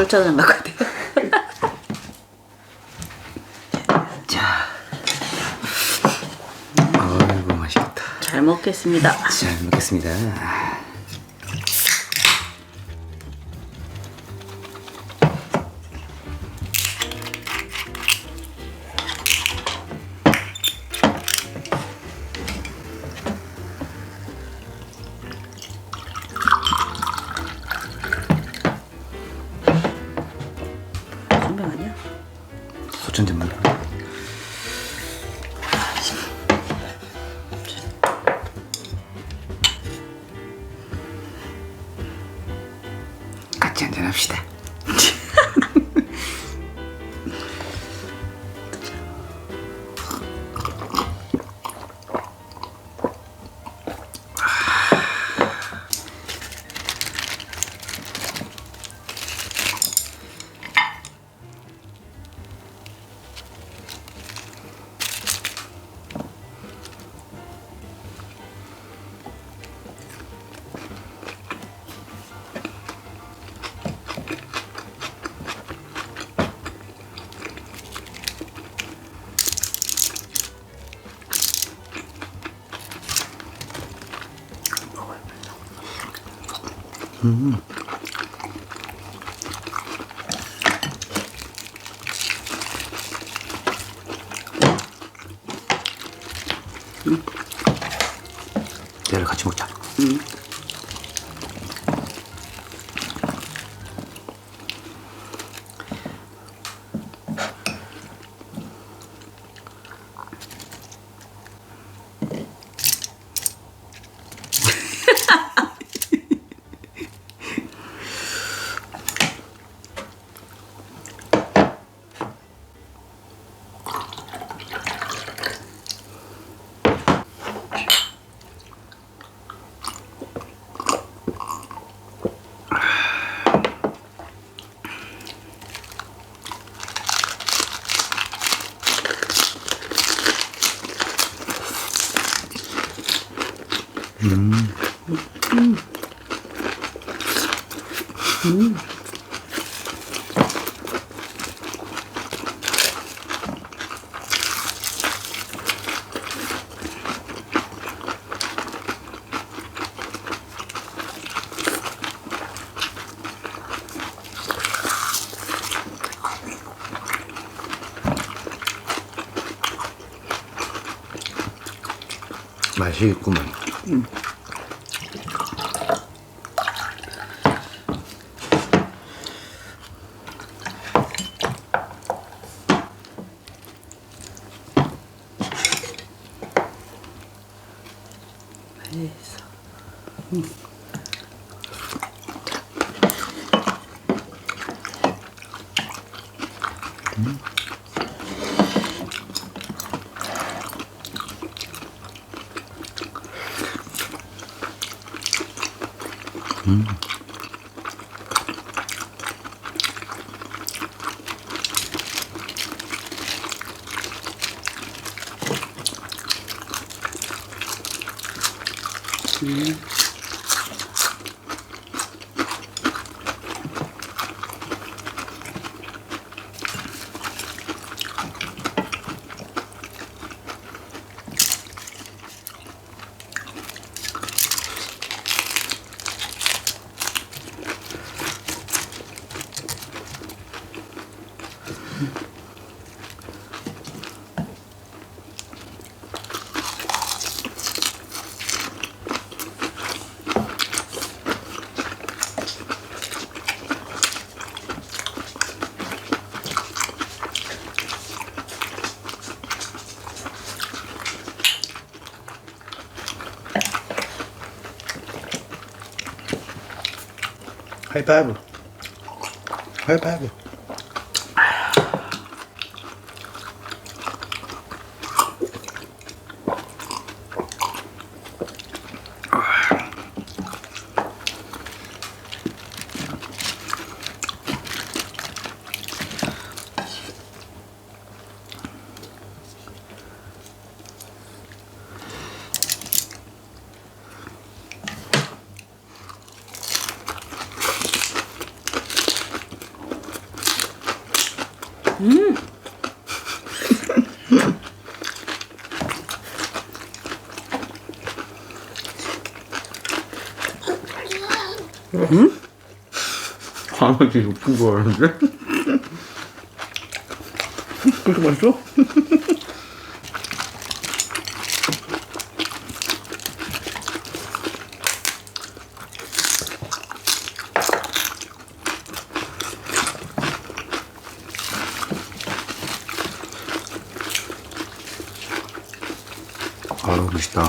아. 술자장 같아요. 자. 어이구 맛있겠다. 잘 먹겠습니다. 잘 먹겠습니다. 嗯 맛있구만. 맛 嗯。 이파이브. 이파이브. 강아지 높은 거 하는데? 그렇게 맛있어? 아유 맛있다.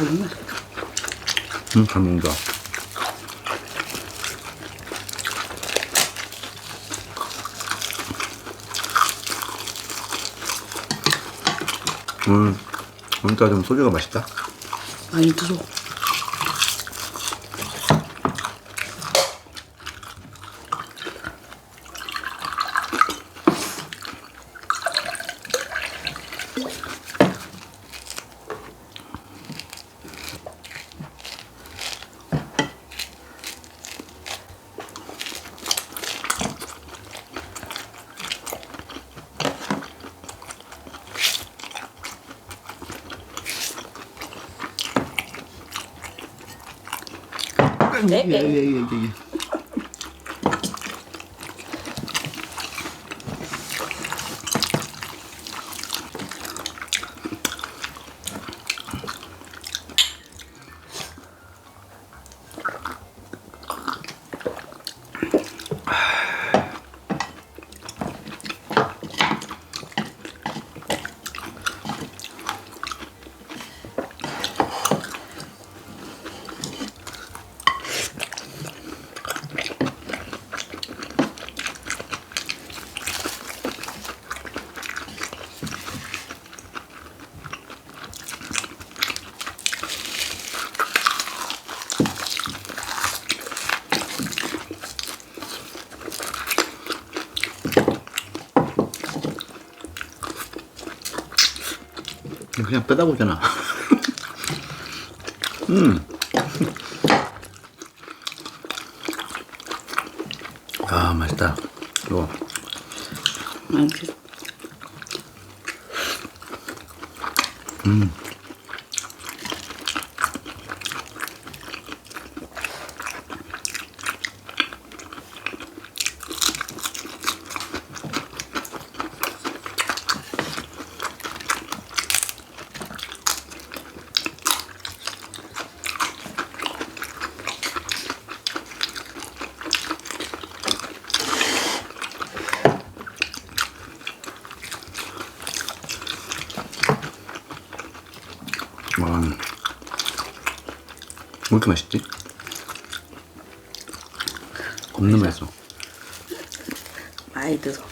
잘 먹네. 응, 잘 먹는다. 오늘, 오늘따라 좀 소주가 맛있다. 많이 드셔. 越来越越越 빼다 보잖아. 음. 아, 맛있다. 이거. 많이 드셔. 와. 왜 이렇게 맛있지? 겁나 맛있어. 많이 드셔.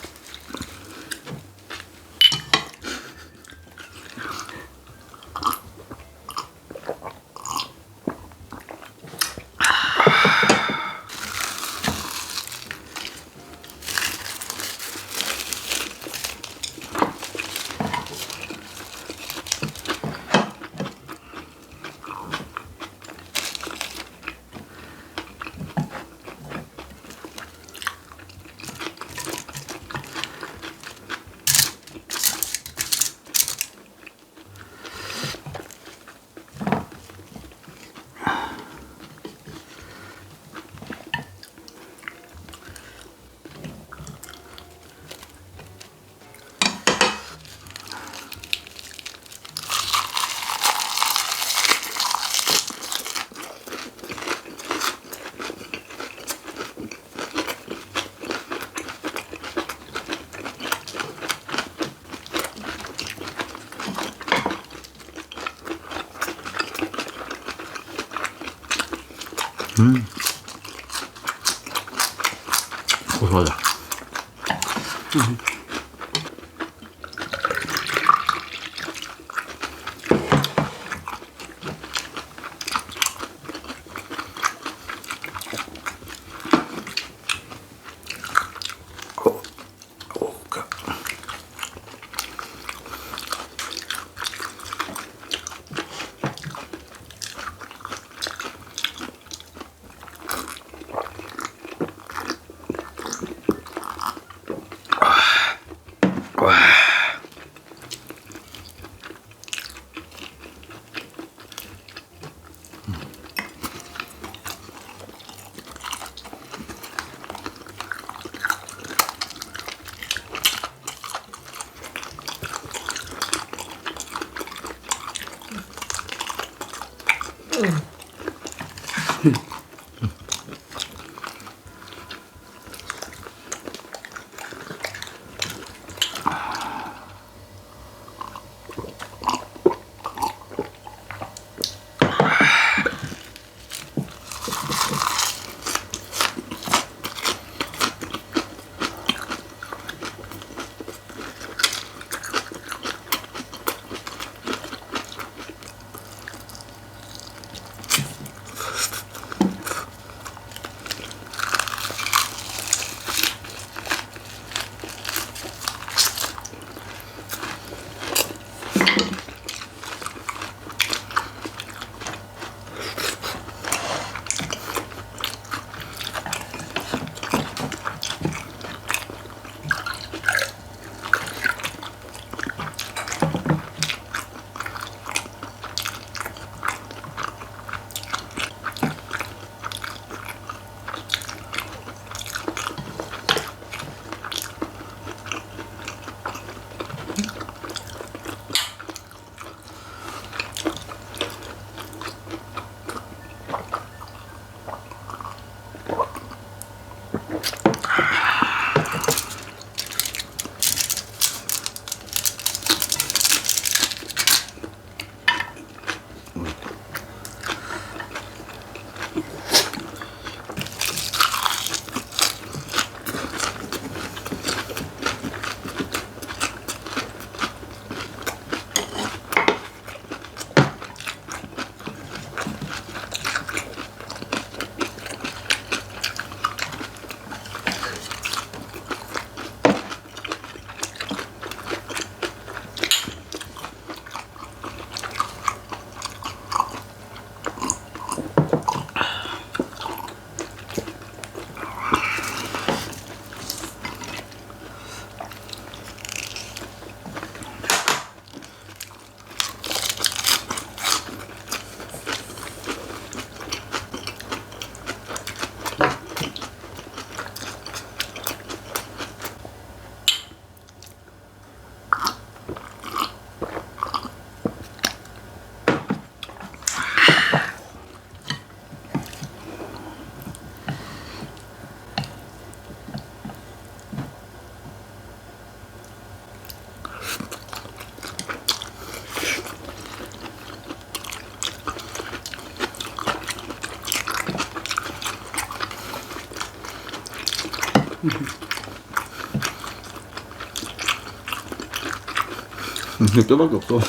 이게 뼈밖에 없어.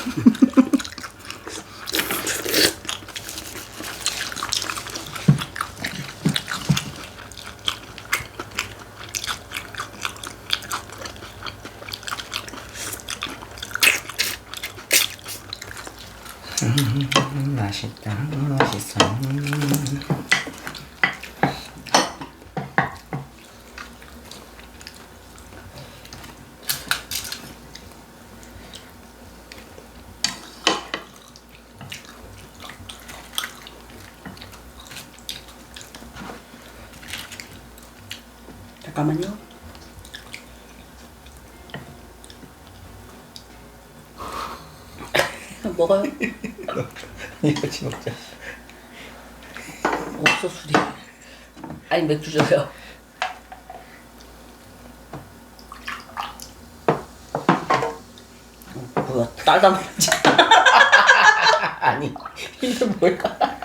음, 맛있다. 맛있어. 음. 잠깐만요. 먹어요. 이거 같이 먹자. 없어 술이. 아니 맥주 줘요. 어, 뭐야 딸다 먹지? 아니 이게 뭐야?